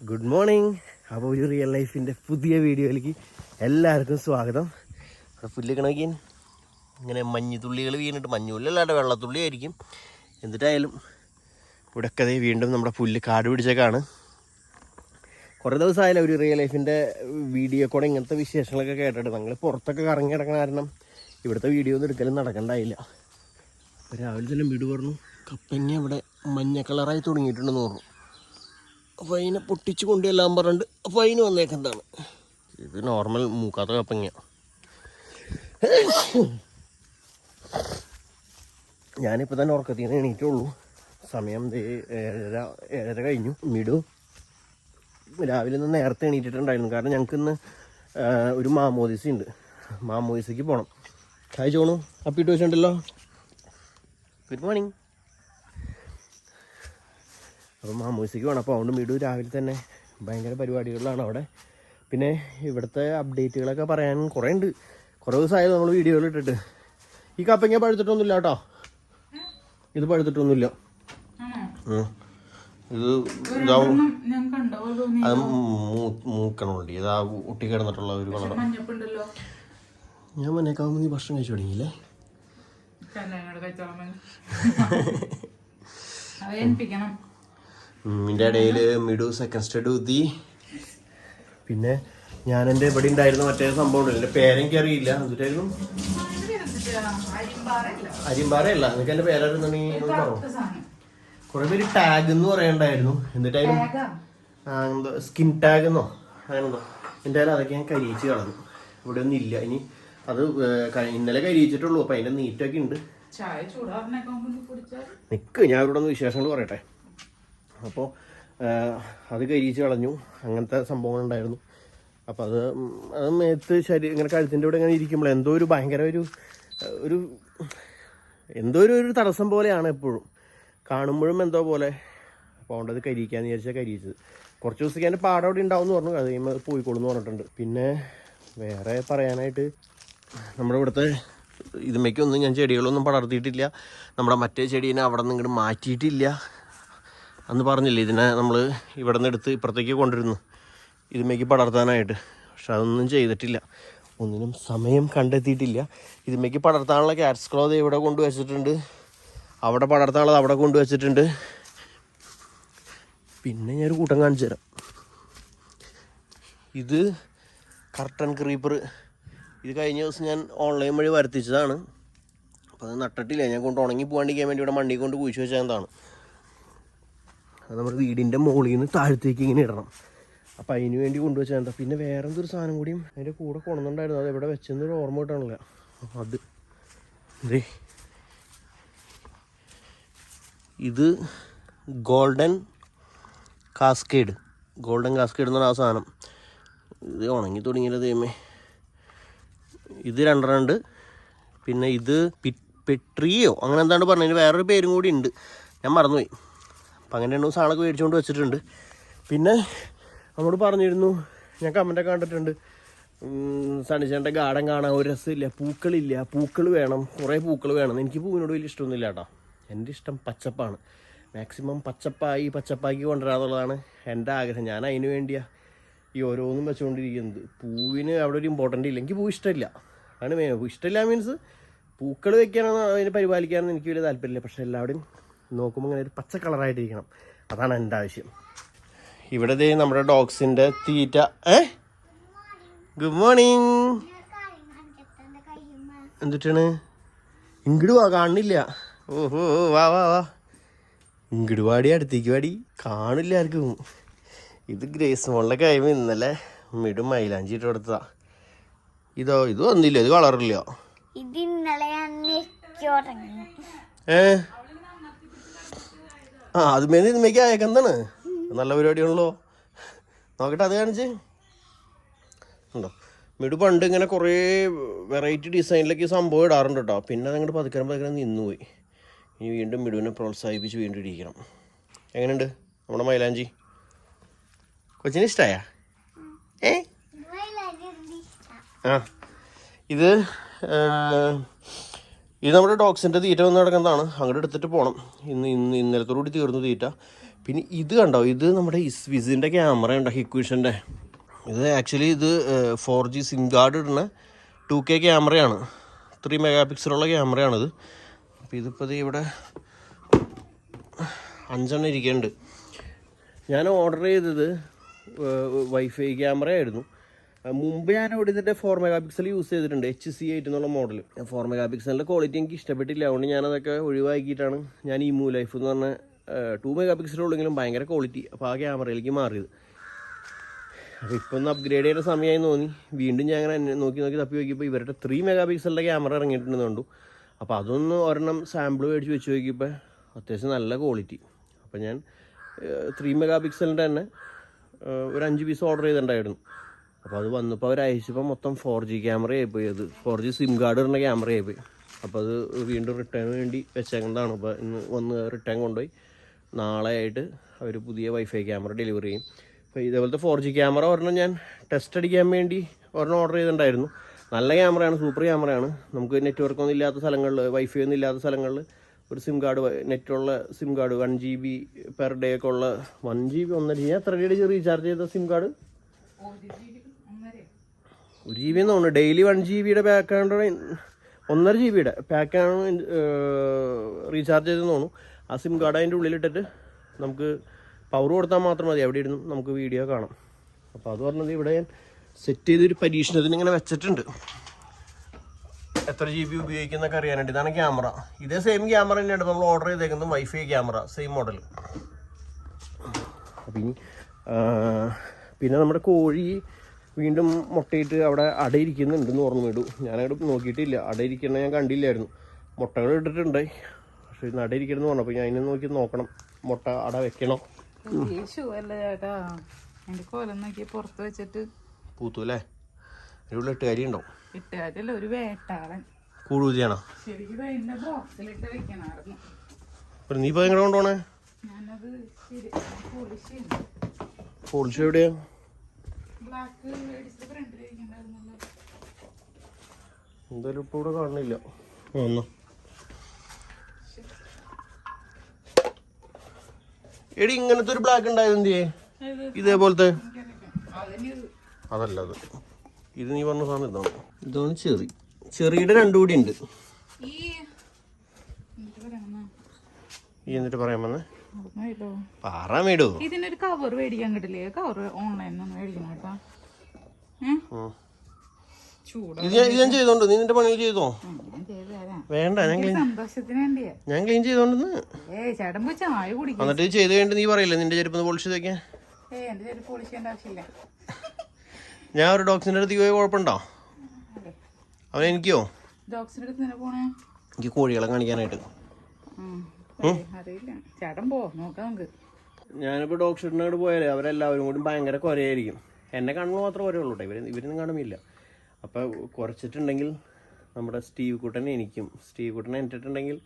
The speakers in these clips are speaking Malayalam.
ഗുഡ് മോർണിംഗ് അപ്പോൾ ഒരു റിയൽ ലൈഫിന്റെ പുതിയ വീഡിയോയിലേക്ക് എല്ലാവർക്കും സ്വാഗതം. അവിടെ പുല്ല് നോക്കി ഇങ്ങനെ മഞ്ഞുതുള്ളികൾ വീണിട്ട് മഞ്ഞുള്ളില്ലാണ്ട് വെള്ളത്തുള്ളി ആയിരിക്കും. എന്നിട്ടായാലും ഇവിടെയൊക്കെ വീണ്ടും നമ്മുടെ പുല്ല് കാട് പിടിച്ചേക്കാണ്. കുറേ ദിവസമായാലും ഒരു റിയൽ ലൈഫിന്റെ വീഡിയോ കൂടെ ഇങ്ങനത്തെ വിശേഷങ്ങളൊക്കെ കേട്ടിട്ട് ഞങ്ങൾ പുറത്തൊക്കെ കറങ്ങി കിടക്കണ കാരണം ഇവിടുത്തെ വീഡിയോ ഒന്നും എടുക്കലും നടക്കണ്ടായില്ല. രാവിലെ തന്നെ വീട് പറഞ്ഞു കപ്പങ്ങ ഇവിടെ മഞ്ഞ കളറായി തുടങ്ങിയിട്ടുണ്ടെന്ന് പറഞ്ഞു അപ്പോൾ അതിനെ പൊട്ടിച്ച് കൊണ്ടുവല്ലാൻ പറഞ്ഞിട്ട് അപ്പോൾ അതിന് വന്നേക്കുന്നതാണ്. ഇത് നോർമൽ മൂക്കാത്ത കപ്പങ്ങ ഞാനിപ്പോൾ തന്നെ ഉറക്കത്തിൽ നിന്ന് എണീറ്റുള്ളൂ. സമയം ഏഴര ഏഴര കഴിഞ്ഞു. മിടു രാവിലെ നിന്ന് നേരത്തെ എണീറ്റിട്ടുണ്ടായിരുന്നു. കാരണം ഞങ്ങൾക്ക് ഇന്ന് ഒരു മാമോദിസ ഉണ്ട്. മാമോദിസയ്ക്ക് പോകണം ഹായ് ചോണു അപ്പിട്ട് വെച്ചിട്ടുണ്ടല്ലോ ഗുഡ് മോർണിംഗ് അപ്പം മാമോദിസയ്ക്ക് വേണം. അപ്പോൾ അതുകൊണ്ട് മിടു രാവിലെ തന്നെ ഭയങ്കര പരിപാടികളിലാണ് അവിടെ. പിന്നെ ഇവിടുത്തെ അപ്ഡേറ്റുകളൊക്കെ പറയാൻ കുറേ ഉണ്ട്. കുറേ ദിവസമായത് നമ്മൾ വീഡിയോകൾ ഇട്ടിട്ട്. ഈ കപ്പങ്ങ പഴുത്തിട്ടൊന്നുമില്ല കേട്ടോ? ഇത് പഴുത്തിട്ടൊന്നുമില്ല. ഇത് ഇതാവും അത് മൂക്കണുണ്ട്. ഇതാ ഒട്ടി കിടന്നിട്ടുള്ള ഒരു കളർ ഞാൻ മന്നേക്കാവുമ്പോൾ നീ ഭക്ഷണം കഴിച്ചു തുടങ്ങിയില്ലേ കല്യാണോട് കഴിച്ചോളാൻ മതി അത് ഏൽപ്പിക്കണം ഇതിന്റെ ഇടയിൽ മിഡു സെക്കൻഡ് സ്റ്റഡ് ഊതി പിന്നെ ഞാൻ എന്റെ ഇവിടെ ഉണ്ടായിരുന്ന മറ്റേ സംഭവം ഉണ്ടല്ലോ എന്റെ പേരെനിക്ക് അറിയില്ല. എന്നിട്ടായിരുന്നു അരിമ്പാറയല്ല എനിക്ക് എന്റെ പേരായിരുന്നുണ്ടെങ്കിൽ പറഞ്ഞു കുറേ പേര് ടാഗ് എന്ന് പറയണ്ടായിരുന്നു. എന്നിട്ടായിരുന്നു എന്തോ സ്കിൻ ടാഗ് എന്നോ? അങ്ങനെന്തോ. എന്തായാലും അതൊക്കെ ഞാൻ കരിയിച്ച് കളഞ്ഞു. ഇവിടെ ഒന്നും ഇല്ല. ഇനി അത് ഇന്നലെ കരിയിച്ചിട്ടുള്ളൂ അപ്പം അതിന്റെ നീറ്റൊക്കെ ഉണ്ട്. നിൽക്ക് ഞാൻ ഇവിടെ ഒന്ന് വിശേഷങ്ങൾ പറയട്ടെ. അപ്പോൾ അത് കരിയിച്ച് കളഞ്ഞു. അങ്ങനത്തെ സംഭവങ്ങൾ ഉണ്ടായിരുന്നു. അപ്പോൾ അത് അത് മേത്ത് ശരീരം ഇങ്ങനെ കഴുത്തിന്റെ ഇവിടെ ഇങ്ങനെ ഇരിക്കുമ്പോൾ എന്തോ ഒരു ഭയങ്കര ഒരു ഒരു എന്തോ ഒരു ഒരു തടസ്സം പോലെയാണ് എപ്പോഴും. കാണുമ്പോഴും എന്തോ പോലെ അത് കരിയിക്കാന്ന് വിചാരിച്ചാൽ കരിയിച്ചത്. കുറച്ച് ദിവസത്തേക്ക് അതിന്റെ പാടം അവിടെ ഉണ്ടാവും എന്ന് പറഞ്ഞു. അത് കഴിയുമ്പോൾ പോയിക്കോളും എന്ന് പറഞ്ഞിട്ടുണ്ട്. പിന്നെ വേറെ പറയാനായിട്ട് നമ്മുടെ ഇവിടുത്തെ ഇതുമേക്കൊന്നും ഞാൻ ചെടികളൊന്നും പടർത്തിയിട്ടില്ല. നമ്മുടെ മറ്റേ ചെടീനെ അവിടെ നിന്ന് ഇങ്ങോട്ട് മാറ്റിയിട്ടില്ല. അന്ന് പറഞ്ഞില്ലേ ഇതിനെ നമ്മൾ ഇവിടെ നിന്ന് എടുത്ത് ഇപ്പുറത്തേക്ക് കൊണ്ടിരുന്നു ഇതുമേക്ക് പടർത്താനായിട്ട്. പക്ഷെ അതൊന്നും ചെയ്തിട്ടില്ല. ഒന്നിനും സമയം കണ്ടെത്തിയിട്ടില്ല. ഇതുമേക്ക് പടർത്താനുള്ള ക്യാറ്റ്സ് ക്ലോത് ഇവിടെ കൊണ്ടുവച്ചിട്ടുണ്ട്. അവിടെ പടർത്താനുള്ളത് അവിടെ കൊണ്ടുവച്ചിട്ടുണ്ട്. പിന്നെ ഞാനൊരു കൂട്ടം കാണിച്ചു തരാം. ഇത് കർട്ടൻ ക്രീപ്പർ ഇത് കഴിഞ്ഞ ദിവസം ഞാൻ ഓൺലൈൻ വഴി വരുത്തിച്ചതാണ്. അപ്പോൾ അത് നട്ടിട്ടില്ല. ഞാൻ കൊണ്ട് ഉണങ്ങി പോകാണ്ടിരിക്കാൻ വേണ്ടി ഇവിടെ മണ്ണിൽ കൊണ്ട് കുഴിച്ച് വെച്ചതാണ് അത് നമ്മുടെ വീടിന്റെ മുകളിൽ നിന്ന് താഴത്തേക്ക് ഇങ്ങനെ ഇടണം. അപ്പം അതിന് വേണ്ടി കൊണ്ടുവച്ചാൽ പിന്നെ വേറെ എന്തൊരു സാധനം കൂടിയും അതിന്റെ കൂടെ കൊണ്ടുവന്നിട്ടുണ്ടായിരുന്നു. അത് എവിടെ വെച്ചെന്നൊരു ഓർമ്മ കിട്ടണില്ല അത് ഇതേ ഇത് ഗോൾഡൻ കാസ്കേഡ്. ഗോൾഡൻ കാസ്കേഡ് എന്ന് പറഞ്ഞ ആ സാധനം. ഇത് ഉണങ്ങി തുടങ്ങിയത് ദൈവമേ. ഇത് രണ്ടെണ്ണം ഉണ്ട്. പിന്നെ ഇത് പെട്രിയോ? അങ്ങനെ എന്താണ് പറഞ്ഞതിന് വേറൊരു പേരും കൂടി ഉണ്ട്. ഞാൻ മറന്നുപോയി. അപ്പം അങ്ങനെ രണ്ട് സാധനമൊക്കെ മേടിച്ചുകൊണ്ട് വെച്ചിട്ടുണ്ട്. പിന്നെ നമ്മോട് പറഞ്ഞിരുന്നു ഞാൻ കമന്റൊക്കെ കണ്ടിട്ടുണ്ട്. സണിച്ചേന്റെ ഗാർഡൻ കാണാൻ ഒരു രസമില്ല പൂക്കളില്ല. പൂക്കൾ വേണം കുറേ പൂക്കൾ വേണം. എനിക്ക് പൂവിനോട് വലിയ ഇഷ്ടമൊന്നുമില്ല കേട്ടോ. എന്റെ ഇഷ്ടം പച്ചപ്പാണ്. മാക്സിമം പച്ചപ്പായി പച്ചപ്പാക്കി കൊണ്ടുവരാന്നുള്ളതാണ് എന്റെ ആഗ്രഹം. ഞാൻ അതിന് വേണ്ടിയാണ് ഈ ഓരോന്നും വെച്ചുകൊണ്ടിരിക്കുന്നത്. പൂവിന് അവിടെ ഒരു ഇമ്പോർട്ടന്റ് ഇല്ല. എനിക്ക് പൂ ഇഷ്ടമില്ല. ആണ് ഇഷ്ടമില്ല മീൻസ് പൂക്കൾ വെക്കാനോ അതിനെ പരിപാലിക്കാനൊന്നും എനിക്ക് വലിയ താല്പര്യമില്ല. പക്ഷേ എല്ലാവരും നോക്കുമ്പോൾ ഇങ്ങനെ ഒരു പച്ച കളറായിട്ടിരിക്കണം. അതാണ് എന്റെ ആവശ്യം. ഇവിടെ ദേ നമ്മുടെ ഡോഗ്സിന്റെ തീറ്റ. ഏ? ഗുഡ് മോർണിംഗ് എന്തിട്ടാണ്? ഇങ്ങോട്ട് വാ കാണുന്നില്ല. ഓഹോ വാ വാ വാ. ഇങ്ങട് വാടി അടുത്തേക്ക് വാടി. കാണില്ല ആർക്കും. ഇത് ഗ്രേസ് മോളിലെ കഴിയുമ്പോൾ ഇന്നലെ മിടും മൈലാഞ്ചി ഇട്ട് കൊടുത്തതാ. ഇതോ ഇത് വന്നില്ല? ഇത് കളറില്ല ഇത് ഇന്നലെ ഏ? ആ അത് മേലെ ഇതുമേക്ക് അയക്കെന്താണ് നല്ല പരിപാടിയാണല്ലോ. നോക്കട്ടെ അത് കാണിച്ച്. ഉണ്ടോ? മിടു പണ്ട് ഇങ്ങനെ കുറേ വെറൈറ്റി ഡിസൈനിലേക്ക് സംഭവം ഇടാറുണ്ട് കേട്ടോ പിന്നെ അതങ്ങോട്ട് പതുക്കാൻ പതുക്കാൻ നിന്നുപോയി ഇനി വീണ്ടും മിടുവിനെ പ്രോത്സാഹിപ്പിച്ച് വീണ്ടും ഇരിക്കണം എങ്ങനെയുണ്ട്? നമ്മുടെ മൈലാഞ്ചി? കൊച്ചിന് ഇഷ്ടമായ ഏ? ആ. ഇത് ഇത് നമ്മുടെ ഡോഗ്സിന്റെ തീറ്റ വന്ന് നടക്കുന്നതാണ് അങ്ങോട്ട് എടുത്തിട്ട് പോകണം ഇന്ന് ഇന്ന് ഇന്നലത്തോടുകൂടി തീർന്നു തീറ്റ. പിന്നെ ഇത് കണ്ടോ? ഇത് നമ്മുടെ ഇസ്വിസിന്റെ ക്യാമറ ഉണ്ടോ ഹിക്വിഷന്റെ ഇത് ആക്ച്വലി ഇത് ഫോർ ജി സിം കാർഡ് ഇടുന്ന ടു കെ ക്യാമറയാണ്. ത്രീ മെഗാ പിക്സലുള്ള ക്യാമറയാണിത്. അപ്പോൾ ഇതിപ്പോൾ ഇത് ഇവിടെ അഞ്ചെണ്ണം ഇരിക്കുന്നുണ്ട്. ഞാൻ ഓർഡർ ചെയ്തത് വൈഫൈ ക്യാമറ ആയിരുന്നു മുമ്പ് ഞാൻ ഇവിടെ ഇതിന്റെ ഫോർ മെഗാ പിക്സൽ യൂസ് ചെയ്തിട്ടുണ്ട് എച്ച് സി എയ്റ്റ് എന്നുള്ള മോഡൽ ഫോർ മെഗാ പിക്സലിന്റെ ക്വാളിറ്റി എനിക്ക് ഇഷ്ടപ്പെട്ടില്ല. അതുകൊണ്ട് ഞാനതൊക്കെ ഒഴിവാക്കിയിട്ടാണ് ഞാൻ ഈ മൂ ലൈഫ് എന്ന് പറഞ്ഞ ടു മെഗാ പിക്സലുള്ളെങ്കിലും ഭയങ്കര ക്വാളിറ്റി അപ്പോൾ ആ ക്യാമറയിലേക്ക് മാറിയത്. അപ്പോൾ ഇപ്പോൾ ഒന്ന് അപ്ഗ്രേഡ് ചെയ്യുന്ന സമയമായി തോന്നി. വീണ്ടും ഞാൻ അങ്ങനെ നോക്കി നോക്കി തപ്പി നോക്കിയപ്പോൾ ഇവരുടെ ത്രീ മെഗാ പിക്സലിന്റെ ക്യാമറ ഇറങ്ങിയിട്ടുണ്ടെന്ന് കണ്ടു. അപ്പോൾ അതൊന്ന് ഒരെണ്ണം സാമ്പിൾ മേടിച്ച് വെച്ച് നോക്കിയപ്പോൾ അത്യാവശ്യം നല്ല ക്വാളിറ്റി അപ്പോൾ ഞാൻ ത്രീ മെഗാ പിക്സലിന്റെ തന്നെ ഒരു അഞ്ച് പീസ് ഓർഡർ ചെയ്തിട്ടുണ്ടായിരുന്നു. അപ്പോൾ അത് വന്നപ്പോൾ അവർ അയച്ചപ്പോൾ മൊത്തം ഫോർ ജി ക്യാമറ ആയിപ്പോയി അത് ഫോർ ജി സിം കാർഡ് ഇടുന്ന ക്യാമറ ആയിപ്പോയി അപ്പോൾ അത് വീണ്ടും റിട്ടേൺ വേണ്ടി വെച്ചേക്കുന്നതാണ്. അപ്പോൾ ഇന്ന് വന്ന് റിട്ടേൺ കൊണ്ടുപോയി. നാളെ ആയിട്ട് അവർ പുതിയ വൈഫൈ ക്യാമറ ഡെലിവറി ചെയ്യും. അപ്പോൾ ഇതേപോലത്തെ ഫോർ ജി ക്യാമറ ഒരെണ്ണം ഞാൻ ടെസ്റ്റ് അടിക്കാൻ വേണ്ടി ഒരെണ്ണം ഓർഡർ ചെയ്തിട്ടുണ്ടായിരുന്നു. നല്ല ക്യാമറയാണ് സൂപ്പർ ക്യാമറയാണ് നമുക്ക് നെറ്റ്വർക്ക് ഒന്നും ഇല്ലാത്ത സ്ഥലങ്ങളിൽ വൈഫൈ ഒന്നും ഇല്ലാത്ത സ്ഥലങ്ങളിൽ ഒരു SIM card നെറ്റുള്ള SIM card one G B per day ഒക്കെ ഉള്ള വൺ ജി ബി ഒന്നര ജി ബി എത്ര ഡേ റീചാർജ് ചെയ്ത സിം കാർഡ്? ഒരു ജി ബി എന്ന് തോന്നുന്നു. ഡെയിലി വൺ ജി ബിയുടെ പാക്കാണ് ഒന്നര ജി ബിയുടെ പാക്കാണ് റീചാർജ് ചെയ്തെന്ന് തോന്നുന്നു. ആ സിം കാർഡ് അതിന്റെ ഉള്ളിലിട്ടിട്ട് നമുക്ക് പവർ കൊടുത്താൽ മാത്രം മതി. എവിടെ ഇരുന്നും നമുക്ക് വീഡിയോ കാണാം. അപ്പോൾ അത് പറഞ്ഞത് ഇവിടെ ഞാൻ സെറ്റ് ചെയ്തൊരു പരീക്ഷണത്തിന് ഇങ്ങനെ വെച്ചിട്ടുണ്ട്. എത്ര ജി ബി ഉപയോഗിക്കുന്നൊക്കെ അറിയാനായിട്ട് ഇതാണ് ക്യാമറ ഇതേ സെയിം ക്യാമറ തന്നെയാണ്. നമ്മൾ ഓർഡർ ചെയ്തേക്കുന്നത് വൈഫൈ ക്യാമറ സെയിം മോഡൽ അപ്പം പിന്നെ നമ്മുടെ കോഴി വീണ്ടും മുട്ടയിട്ട് അവിടെ അടയിരിക്കുന്നുണ്ടെന്ന് ഓർമ്മ വിടൂ ഞാനവിടെ നോക്കിയിട്ടില്ല. അടയിരിക്കണ ഞാൻ കണ്ടില്ലായിരുന്നു. മുട്ടകൾ ഇട്ടിട്ടുണ്ട്. പക്ഷേ ഇന്ന് അടയിരിക്കണമെന്ന് പറഞ്ഞു അപ്പോൾ ഞാൻ അതിനെ നോക്കി നോക്കണം. മുട്ട അട വെക്കണം. പുറത്ത് വെച്ചിട്ട് പൂത്തു അല്ലേ? അതിനുള്ള എട്ട് കാര്യം ഉണ്ടാവും. ഇട്ടുകാരല്ല ഒരു വേട്ടാളൻ. കൂടുതലാണോ ശരിക്കും നീ ഇപ്പൊ എങ്ങനെ കൊണ്ടുപോണേ? പോളിഷ് എവിടെയാ? ബ്ലാക്ക് മേടിച്ചിട്ട് ഫ്രണ്ടിൽ ഇരിക്കണ്ടായിരുന്നല്ലോ. എന്തായാലും ഇപ്പൊ ഇവിടെ കാണുന്നില്ല. എടി ഇങ്ങനത്തെ ഒരു ബ്ലാക്ക് ഉണ്ടായത് എന്തിയേ? ഇത് ഇതേപോലത്തെ. അതല്ല അത്. ഇത് നീ പറഞ്ഞ സാധനം ഇതാണ്? ഇതാണ് ചെറി. ചെറിയുടെ രണ്ടു കൂടി ഉണ്ട്. ഈ എന്നിട്ട് പറയണ ഈ എന്നിട്ട് പറയാൻ വന്നേ. ഇതിനൊരു കവർ മേടിക്കാൻ കിട്ടില്ലേ? കവർ ഓൺലൈനിൽ നിന്ന് മേടിക്കണം കേട്ടോ. ഞാൻ- ചെയ്തോണ്ട് നീ നിന്റെ ചെയ്തോ? വേണ്ട ഞാൻ ക്ലീൻ ഞാൻ ചെയ്തോണ്ടെന്ന്. എന്നിട്ട് ഇത് ചെയ്ത് കഴിഞ്ഞിട്ട് നീ പറയില്ലേ നിന്റെ ചെരുപ്പ് പോളിഷ് ഞാൻ ഒരു ഡോക്സിന്റെ അടുത്ത് പോയി കുഴപ്പമുണ്ടോ? അവൻ എനിക്കോ? എനിക്ക് കോഴികളെ കാണിക്കാനായിട്ട്. അറിയില്ല. ചേട്ടൻ പോ നോക്കാം നമുക്ക്. ഞാനിപ്പോൾ ഡോക്ടറിനോട് പോയാലേ അവരെല്ലാവരും കൂടി ഭയങ്കര കുറയായിരിക്കും എന്നെ കാണുമ്പോൾ മാത്രം കുറയുള്ളൂ കേട്ടോ ഇവർ ഇവരൊന്നും കാണുമില്ല അപ്പോൾ കുറച്ചിട്ടുണ്ടെങ്കിൽ നമ്മുടെ സ്റ്റീവ് കുട്ടൻ എനിക്കും സ്റ്റീവ് കുട്ടൻ എനിട്ടിട്ടുണ്ടെങ്കിൽ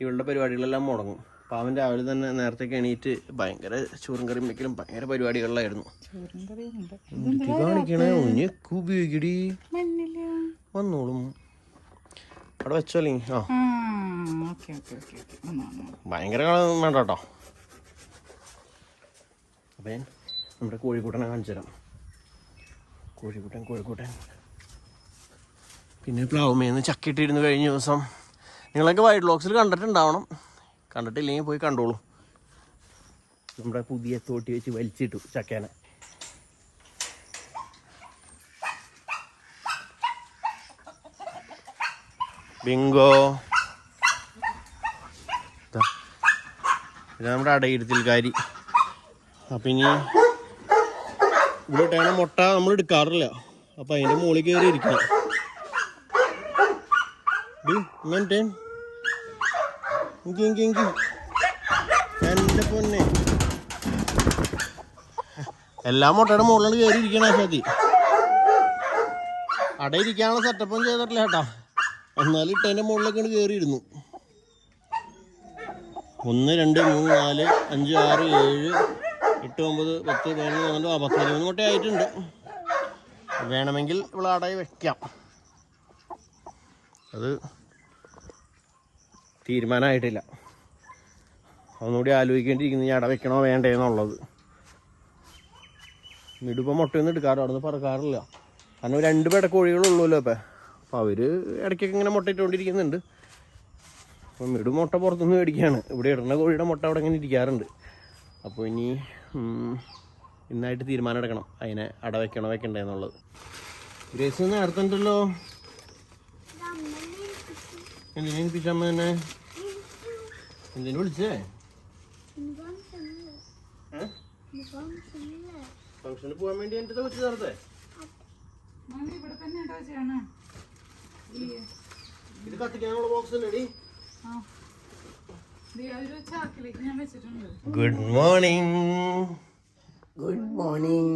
ഇവളുടെ പരിപാടികളെല്ലാം മുടങ്ങും. അപ്പൊ അവൻ രാവിലെ തന്നെ നേരത്തെ എണീറ്റ് ഭയങ്കര ചോറും കറിയും വെക്കലും ഭയങ്കര പരിപാടികളിലായിരുന്നു. കാണിക്കണേ? മഞ്ഞില്ല വന്നോളും. അവിടെ വെച്ചോ അല്ലെങ്കിൽ ആ ഭയങ്കര വേണ്ട കേട്ടോ. അപ്പം ഞാൻ നമ്മുടെ കോഴിക്കൂട്ടനെ കാണിച്ചു തരാം. കോഴിക്കൂട്ടൻ കോഴിക്കൂട്ടൻ. പിന്നെ പ്ലാവുമേന്ന് ചക്കിട്ടിരുന്ന് കഴിഞ്ഞ ദിവസം നിങ്ങളൊക്കെ വൈഡ് ബ്ലോക്സിൽ കണ്ടിട്ടുണ്ടാവണം. കണ്ടിട്ടില്ലെങ്കിൽ പോയി കണ്ടോളൂ. നമ്മുടെ പുതിയ തോട്ടി വെച്ച് വലിച്ചിട്ടു ചക്കേനെ. ബിങ്കോ. ഇത് നമ്മുടെ അടയിരുത്തിൽക്കാരി. അപ്പം ഇനി ഇവിടെ ഇട്ടേണ മുട്ട നമ്മൾ എടുക്കാറില്ല. അപ്പം അതിന്റെ മുകളിൽ കയറി ഇരിക്കണം. ഇങ്കി. എന്റെ പൊന്നെ. എല്ലാ മുട്ടയുടെ മുകളിൽ കയറി ഇരിക്കണ സതി അടയിരിക്കാനുള്ള സെറ്റപ്പും ചെയ്തിട്ടില്ല കേട്ടാ. എന്നാലും ഇട്ടതിന്റെ മുകളിലൊക്കെ കയറിയിരുന്നു ഒന്ന് രണ്ട് മൂന്ന് നാല് അഞ്ച് ആറ് ഏഴ് എട്ട് ഒമ്പത് പത്ത് പതിനൊന്ന് പന്ത്രണ്ട് ആ പത്ത് പതിമൂന്ന് മുട്ട ആയിട്ടുണ്ട്. വേണമെങ്കിൽ ഇവിടെ അടയി വെക്കാം. അത് തീരുമാനമായിട്ടില്ല. ഒന്നുകൂടി ആലോചിക്കേണ്ടിയിരിക്കുന്നു ഞാൻ അട വെക്കണോ വേണ്ടേന്നുള്ളത്. മിടുപ്പം മുട്ടയൊന്നും എടുക്കാറോ അവിടെ നിന്ന് പറക്കാറില്ല. കാരണം രണ്ട് പേട കോഴികളുള്ളൂല്ലോ ഇപ്പം. അവർ ഇടയ്ക്കൊക്കെ ഇങ്ങനെ മുട്ട ഇട്ടുകൊണ്ടിരിക്കുന്നുണ്ട്. അപ്പം മിടു മുട്ട പുറത്തുനിന്ന് മേടിക്കുകയാണ്. ഇവിടെ ഇടുന്ന കോഴിയുടെ മുട്ട അവിടെ ഇങ്ങനെ ഇരിക്കാറുണ്ട്. അപ്പോൾ ഇനി ഇന്നായിട്ട് തീരുമാനം എടുക്കണം. അതിനെ അട വെക്കണോ വെക്കണ്ടേ എന്നുള്ളത്. ഗ്രേസ് നേരത്തെ അടുത്തുണ്ടല്ലോ എന്തിനാ ഏൽപ്പിച്ചമ്മ തന്നെ? എന്തിനു വിളിച്ചേ? ഫംഗ്ഷന് പോകാൻ വേണ്ടി എന്റെ വെച്ച് നേരത്തെ ഇവിടെ തന്നെ ഇത് കത്തിക്കാനുള്ള ബോക്സ് അല്ലേ ആ. ദേ ഒരു ചാക്കിലേക്ക് ഞാൻ വെച്ചിട്ടുണ്ട്. Good morning good morning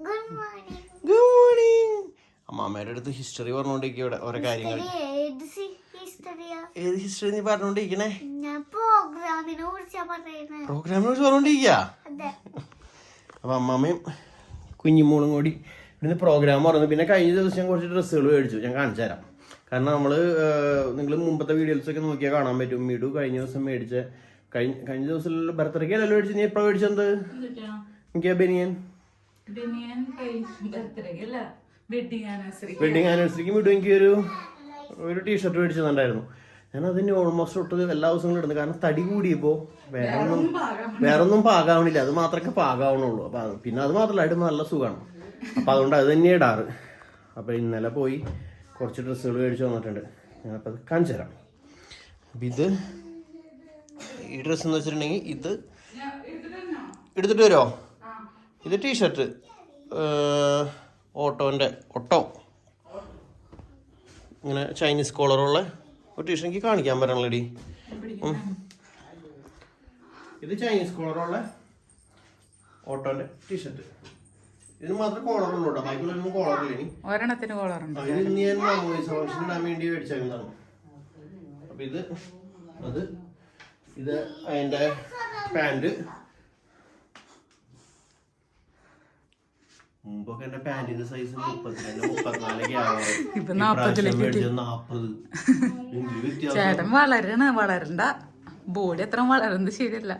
good morning good morning അമ്മാമ്മയുടെ അടുത്ത് ഹിസ്റ്ററി പറഞ്ഞോണ്ടിരിക്കും ഇവിടെ ഓരോ കാര്യങ്ങൾ ഏത് ഹിസ്റ്ററി നീ പറഞ്ഞോണ്ടിരിക്കണേ? ഞാൻ പ്രോഗ്രാമിനെ കുറിച്ചാ അപ്പൊ അപ്പം അമ്മാമ്മയും കുഞ്ഞിമോളും കൂടി ഇവിടുന്ന് പ്രോഗ്രാം പറഞ്ഞു പിന്നെ കഴിഞ്ഞ ദിവസം ഞാൻ കുറച്ച് ഡ്രസ്സുകൾ മേടിച്ചു. ഞാൻ കാണിച്ചു തരാം. കാരണം നമ്മൾ നിങ്ങൾ മുമ്പത്തെ വീഡിയോസൊക്കെ നോക്കിയാൽ കാണാൻ പറ്റും. മിഡു കഴിഞ്ഞ ദിവസം മേടിച്ച കഴിഞ്ഞ കഴിഞ്ഞ ദിവസം ബർത്ത്ഡേക്ക് അല്ലല്ലോ മേടിച്ചു നീ എപ്പോഴാണ് മേടിച്ചത് എനിക്ക് ബനിയൻ. വെഡിങ് ആനിവേഴ്സറി വെഡിങ് ആനിവേഴ്സറിക്ക് മിഡു എനിക്ക് ഒരു ഒരു ടീഷർട്ട് മേടിച്ചിട്ടുണ്ടായിരുന്നു ഞാൻ അതിന് ഓൾമോസ്റ്റ് ഒട്ട് എല്ലാ ദിവസങ്ങളും ഇടുന്നു. കാരണം തടി കൂടിയപ്പോൾ വേറെ ഒന്നും വേറെ ഒന്നും പാകാവണില്ല. അത് മാത്രമേ പാകാവണുള്ളൂ. അപ്പം പിന്നെ അത് മാത്രമല്ല ഇടുമ്പോൾ നല്ല സുഖമാണ് അപ്പം അതുകൊണ്ട് അത് തന്നെയാണ് ഇടാറ്. അപ്പോൾ ഇന്നലെ പോയി കുറച്ച് ഡ്രസ്സുകൾ മേടിച്ച് വന്നിട്ടുണ്ട്. ഞാനപ്പോൾ അത് കാണിച്ചു തരാം. അപ്പം ഇത് ഈ ഡ്രസ്സ് എന്ന് വെച്ചിട്ടുണ്ടെങ്കിൽ ഇത് എടുത്തിട്ട് വരുമോ ഇത് ടീഷർട്ട് ഓട്ടോന്റെ ഓട്ടോ. ഇങ്ങനെ ചൈനീസ് കോളറുള്ള ഒരു ടീഷർട്ട് എനിക്ക് കാണിക്കാൻ പറ്റണല്ലേടി. ഇത് ചൈനീസ് കോളറുള്ള ഓട്ടോന്റെ ടീഷർട്ട് ഇതിന് മാത്രമേ കോളറുള്ളൂ കേട്ടോ ബാക്കിയുള്ളൊന്നും കോളറില്ല ഇനി. ഒരെണ്ണത്തിന് കോളർ ഉണ്ട്. ഇത് ഇന്ന് ഞാൻ മാമോയിസ് ഫംഗ്ഷൻ ഇടാൻ വേണ്ടി അപ്പൊ ഇത് അത് ഇത് അതിന്റെ പാന്റ് മുമ്പൊക്കെ എന്റെ പാന്റിന്റെ സൈസ് മുപ്പത്തിരണ്ട് മുപ്പത്തിനാലൊക്കെ നാപ്പത്. ചേട്ടൻ വളരണ വളരണ്ട. ബോഡി അത്ര വളരുന്നത് ശരിയല്ല.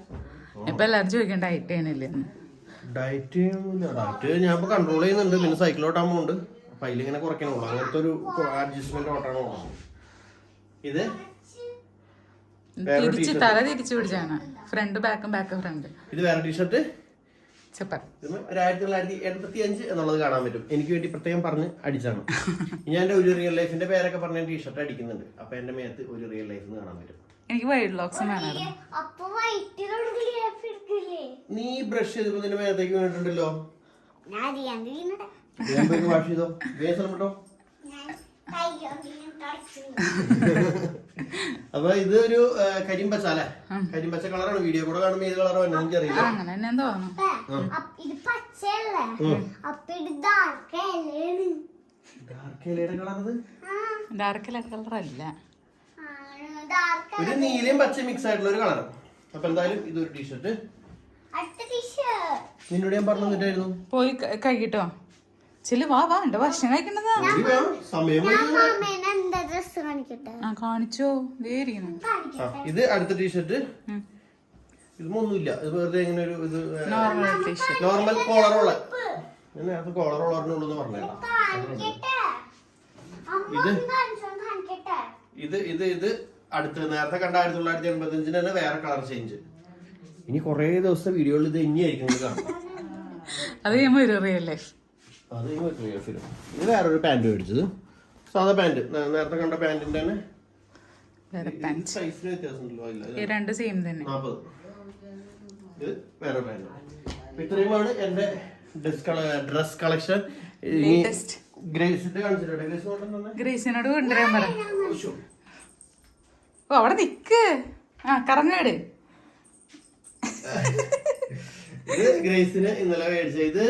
ഇപ്പൊ എല്ലാരും ചോദിക്കണ്ട ഡയറ്റ് ചെയ്യണില്ലേ ഡയറ്റ് ഡയറ്റ് ഞാൻ ഇപ്പൊ കൺട്രോൾ ചെയ്യുന്നുണ്ട്. പിന്നെ സൈക്കിൾ ഉണ്ട് പോകുന്നുണ്ട് അപ്പൊ അതിലിങ്ങനെ കുറയ്ക്കണുള്ളൂ അങ്ങനത്തെ ഒരു അഡ്ജസ്റ്റ്മെന്റ് ഓട്ടാണ് ഇത് തിരിച്ച് തല തിരിച്ചു പിടിച്ചാണ് ഫ്രണ്ട് ബാക്കും ബാക്ക് ഫ്രണ്ട് ഇത് വേറെ ടീഷർട്ട് ആയിരത്തി തൊള്ളായിരത്തി എൺപത്തി അഞ്ച് എന്നുള്ളത് കാണാൻ പറ്റും. എനിക്ക് വേണ്ടി പ്രത്യേകം പറഞ്ഞ് അടിച്ചാണ്. ഞാൻ എന്റെ ഒരു റിയൽ ലൈഫിന്റെ പേരൊക്കെ പറഞ്ഞ ടീഷർട്ട് അടിക്കുന്നുണ്ട്. അപ്പൊ എന്റെ മേത്ത് ഒരു റിയൽ ലൈഫ് കാണാൻ പറ്റും. എനിക്ക് വൈഡ് ലോക്സും വേണമായിരുന്നു. നീ ബ്രഷ് ചെയ്തപ്പോ നിന്റെ മേത്തേക്ക് വീണിട്ടുണ്ടല്ലോ. ഞാൻ അറിയാണ്ട് വീണതാ. ഞാൻ പോയി വാഷ് ചെയ്തോ? വേസം കേട്ടോ. അപ്പൊ ഇത് ഒരു കരിമ്പച്ച അല്ലെ കരിമ്പച്ച കളറാണ്. വീഡിയോ കൂടെ കാണുമ്പോ ഏത് കളറോ എനിക്കറിയില്ല. ഒരു നീലയും പച്ച മിക്സ് ആയിട്ടുള്ള ഒരു കളർ അപ്പൊ എന്തായാലും ഇതൊരു ഒരു ടീഷർട്ട് നിന്നോട് ഞാൻ പറഞ്ഞു തന്നിട്ടായിരുന്നു. പോയി കഴിക്കട്ടോ ചില വാ വാ എന്റെ ഭക്ഷണം കാണിക്കട്ടെ? ആ കാണിച്ചോ. ഇത് അടുത്ത ടീഷർട്ട് ഇതും ഒന്നുമില്ല ഇത് വെറുതെ ഇങ്ങനെ ഒരു ഇത് നോർമൽ ടീഷർട്ട് നോർമൽ കോളറുള്ള ഞാൻ നേരത്തെ കോളറുള്ളൂ പറഞ്ഞില്ല ഇത് ഇത് ഇത് അടുത്ത് നേരത്തെ കണ്ട ആയിരത്തി തൊള്ളായിരത്തി എൺപത്തി അഞ്ചിന് തന്നെ വേറെ കളർ ചേഞ്ച് ഇനി കുറേ ദിവസത്തെ വീഡിയോയിൽ ഇത് ഇനിയായിരിക്കും നിങ്ങൾ കാണും അത് ഞാൻ വരും റിയൽ ലൈഫ് അത് ഒരു ഇത് വേറൊരു മേടിച്ചത്. സാധാ പാന്റ് നേരത്തെ കണ്ട പാന്റിന്റെ തന്നെ. വേറെ പാന്റ് സൈസിന് വ്യത്യാസം ഉണ്ടല്ലോ ഇല്ല ഈ രണ്ട് സെയിം തന്നെ. നാൽപ്പത് ഇത് വേറെ ഇത്രയുമാണ് ഡ്രസ് കളക്ഷൻ. ഗ്രേസിന്റെ ഗ്രേസിനോട് കൊണ്ടുവരാൻ പറ. ഓ അവിടെ നിക്ക്. ആ കറങ്ങാട് ഇത് ഗ്രേസിന് ഇന്നലെ മേടിച്ചത് ഇത്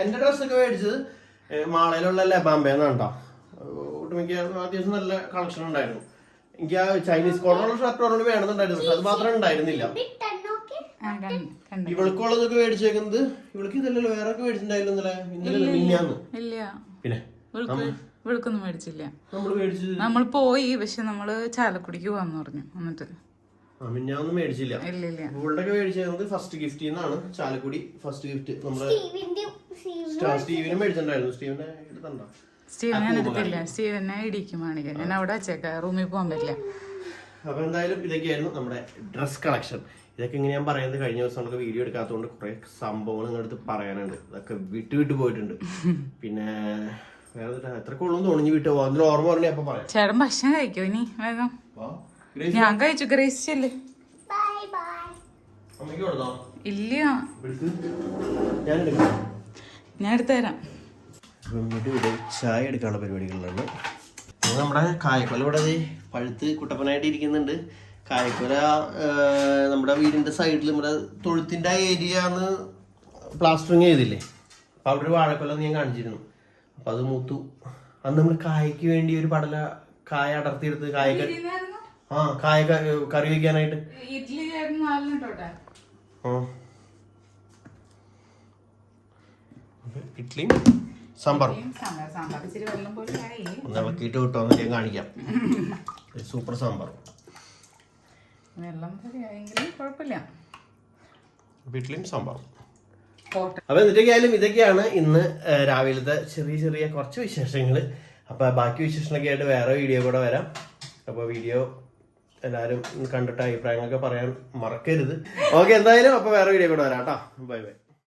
എന്റെ ഡ്രസ് ഡ്രസ്സൊക്കെ മേടിച്ചത് മാളയിലുള്ള ലബാമ്പേന്നാണ് കണ്ടോ ഒട്ടുമിക്ക അത്യാവശ്യം നല്ല കളക്ഷൻ ഉണ്ടായിരുന്നു. എനിക്ക് ആ ചൈനീസ് കോളറുള്ള ഷർട്ട് ഒരെണ്ണം വേണമെന്നുണ്ടായിരുന്നു പക്ഷെ അത് മാത്രം ഉണ്ടായിരുന്നില്ല. ഇവൾക്കുള്ളതൊക്കെ മേടിച്ചേക്കുന്നത് ഇവൾക്ക് ഇതല്ലല്ലോ വേറെ ഒക്കെ മേടിച്ചിട്ടുണ്ടായിരുന്നു ഇന്നലെ മിന്നാന്ന് ഇല്ല. പിന്നെ? ഇവൾക്ക് ഇവൾക്കൊന്നും മേടിച്ചില്ല. നമ്മൾ പോയി പക്ഷെ നമ്മൾ ചാലക്കുടിക്ക് പോവാന്ന് പറഞ്ഞു എന്നിട്ട്. മിന്നാന്നും മേടിച്ചില്ല. ഇല്ല ഇല്ല ഗോൾഡൊക്കെ മേടിച്ചത് ഫസ്റ്റ് ഗിഫ്റ്റ് നിന്നാണ് ചാലക്കുടി ഫസ്റ്റ് ഗിഫ്റ്റ് നമ്മുടെ സ്റ്റീവിനും മേടിച്ചിട്ടുണ്ടായിരുന്നു. സ്റ്റീവിന്റെ എടുത്തണ്ടോ സ്റ്റീവൻ എടുത്തില്ല. സ്റ്റീവനെ ഇടിക്കും ഞാൻ അവിടെ വെച്ചേക്ക. റൂമിൽ പോകാൻ പറ്റില്ല. അപ്പൊ എന്തായാലും ഇതൊക്കെയായിരുന്നു നമ്മുടെ ഡ്രസ് കളക്ഷൻ ഇതൊക്കെ ഇങ്ങനെ ഞാൻ പറയുന്നത് കഴിഞ്ഞ ദിവസം നമുക്ക് വീഡിയോ എടുക്കാത്തതുകൊണ്ട് കുറെ സംഭവങ്ങൾ നിങ്ങളടുത്ത് പറയാനുണ്ട്. ഇതൊക്കെ വിട്ടു വിട്ടു പോയിട്ടുണ്ട്. പിന്നെ വേറെ എത്ര കൊള്ളും തോന്നി വിട്ടു അതിന് ഓർമ്മ പറഞ്ഞേ അപ്പൊ പറയാം. ചേട്ടൻ ഭക്ഷണം കഴിക്കോ ഇനി വേഗം? ഞാൻ കഴിച്ചു ഗ്രേസി അല്ലേ ബൈ ബൈ അമ്മയ്ക്ക് കൊടുത്തോ? ഇല്ല. ഞാൻ എടുക്കാം. ഞാൻ എടുത്തുതരാം. ഇവിടെ ചായ എടുക്കാനുള്ള പരിപാടികളിലാണ് നമ്മുടെ കായക്കൊല ഇവിടെ പഴുത്ത് കുട്ടപ്പനായിട്ട് ഇരിക്കുന്നുണ്ട്. കായക്കൊല നമ്മുടെ വീടിന്റെ സൈഡിൽ നമ്മുടെ തൊഴുത്തിന്റെ ഏരിയ ആണ് പ്ലാസ്റ്ററിങ് ചെയ്തില്ലേ? അപ്പൊ അവിടെ ഒരു വാഴക്കൊല ഞാൻ കാണിച്ചിരുന്നു. അപ്പൊ അത് മൂത്തു. അന്ന് നമ്മൾ കായക്ക് വേണ്ടി ഒരു പടല കായ അടർത്തിയെടുത്ത് കായക്ക ആ കായ കറി വെക്കാനായിട്ട്. ഇഡ്ലി ഇഡ്ലിയും സാമ്പാറും. സാമ്പാർ കിട്ടുമോ ഇളക്കിയിട്ട് കിട്ടുമെന്ന് ഞാൻ കാണിക്കാം. സൂപ്പർ സാമ്പാർ. വെള്ളം കുഴപ്പമില്ല. സാമ്പാറും. അപ്പൊ എന്നിട്ടൊക്കെയായാലും ഇതൊക്കെയാണ് ഇന്ന് രാവിലത്തെ ചെറിയ ചെറിയ കുറച്ച് വിശേഷങ്ങൾ അപ്പൊ ബാക്കി വിശേഷങ്ങളൊക്കെ ആയിട്ട് വേറെ വീഡിയോ കൂടെ വരാം. അപ്പൊ വീഡിയോ എല്ലാവരും കണ്ടിട്ട് അഭിപ്രായങ്ങളൊക്കെ പറയാൻ മറക്കരുത്. ഓക്കെ എന്തായാലും അപ്പോൾ വേറെ വീഡിയോ കൂടെ വരാം കേട്ടോ. Bye bye.